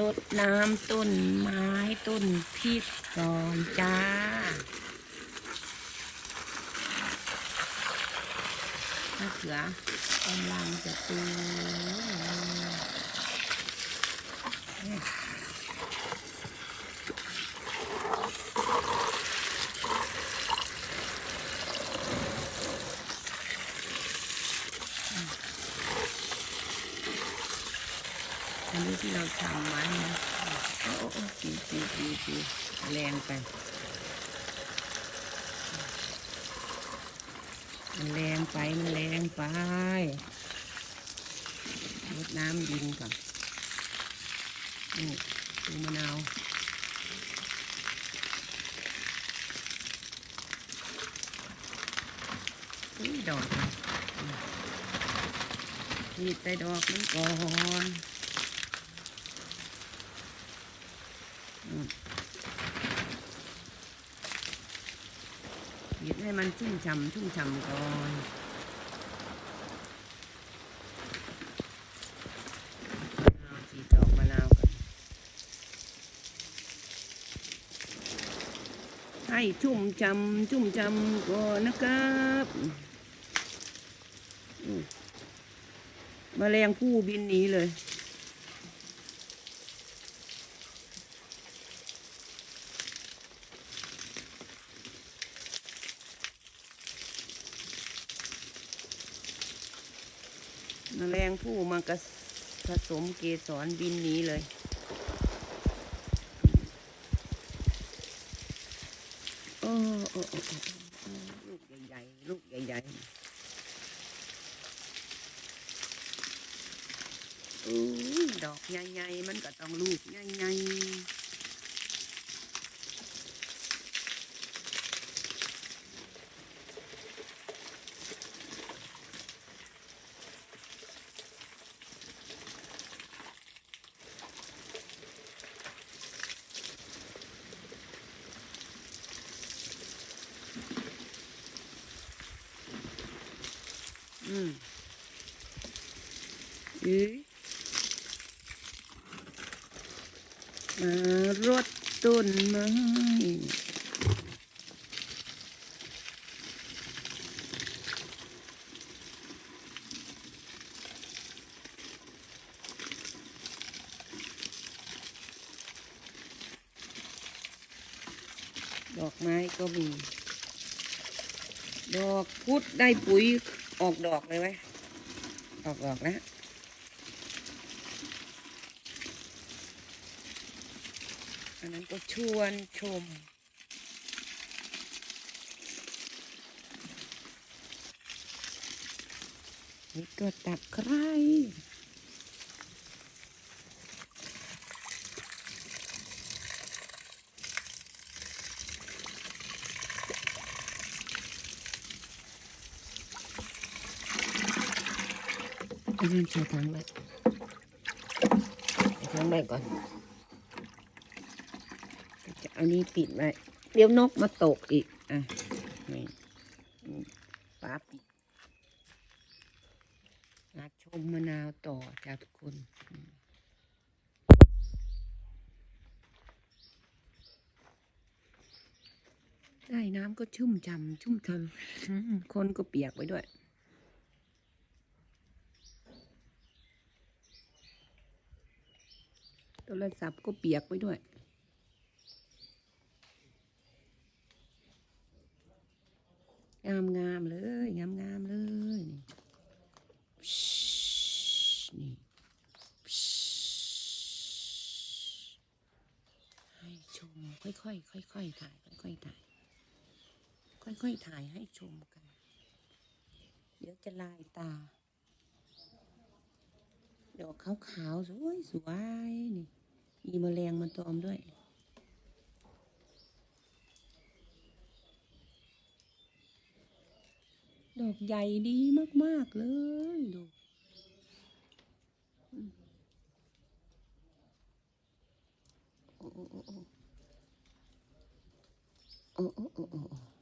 รดน้ำต้นไม้ต้นพริกก่อนจ้า มะเขือกำลังจะตู อันนี้ที่เราทำไว้นะโอ้โอ้โอ้จีจีจีจีแรงไปมันแรงไปมันแรงไปลดน้ำดินก่อนนี่ดูมะนาวอุ้ยดอกนะนี่ไปดอกนี้ก่อน อืมหยิบให้มันชุ่มฉ่ำชุ่มฉ่ำก่อนจีดอกมะนาวก่อนให้ชุ่มฉ่ำชุ่มฉ่ำก่อนนะครับมแมลงผู้บินหนีเลย แมลงผู้มากระผสมเกสรบินหนีเลยโอ้โอ้โอโอ้โอ้ลูกใหญ่ๆลูกใหญ่ๆอู้ยดอกใหญ่ๆมันก็ต้องลูกใหญ่ๆ อืมอือมรดต้นไม้ดอกไม้ก็มี ดอกพุธได้ปุ๋ยออกดอกเลยไหมออกดอกนะอันนั้นก็ชวนชมนี่ก็ตักใคร อันนั้นใช้ทางไหนใช้ทางไหนก่อน จะเอานี้ปิดไว้ เดี๋ยวนกมาตกอีก อะ นี่อืมฟ้าปิดมาชมมะนาวต่อจ้าทุกคนได้น้ำก็ชุ่มฉ่ำชุ่มฉ่ำคนก็เปียกไปด้วย โทรศัพท์ก็เปียกไปด้วย งามงามๆเลย งามงามๆเลยนี่นี่ให้ชมค่อยๆค่อยๆถ่ายค่อยๆถ่าย ค่อยๆถ่ายให้ชมกัน เดี๋ยวจะลายตาดอกขาวๆสวยสวยๆนี่ มีมแมลงมาตอมด้วย ดอกใหญ่ดีมาก ๆ เลยดูโอ้โอ้โอ้โอ้โอ้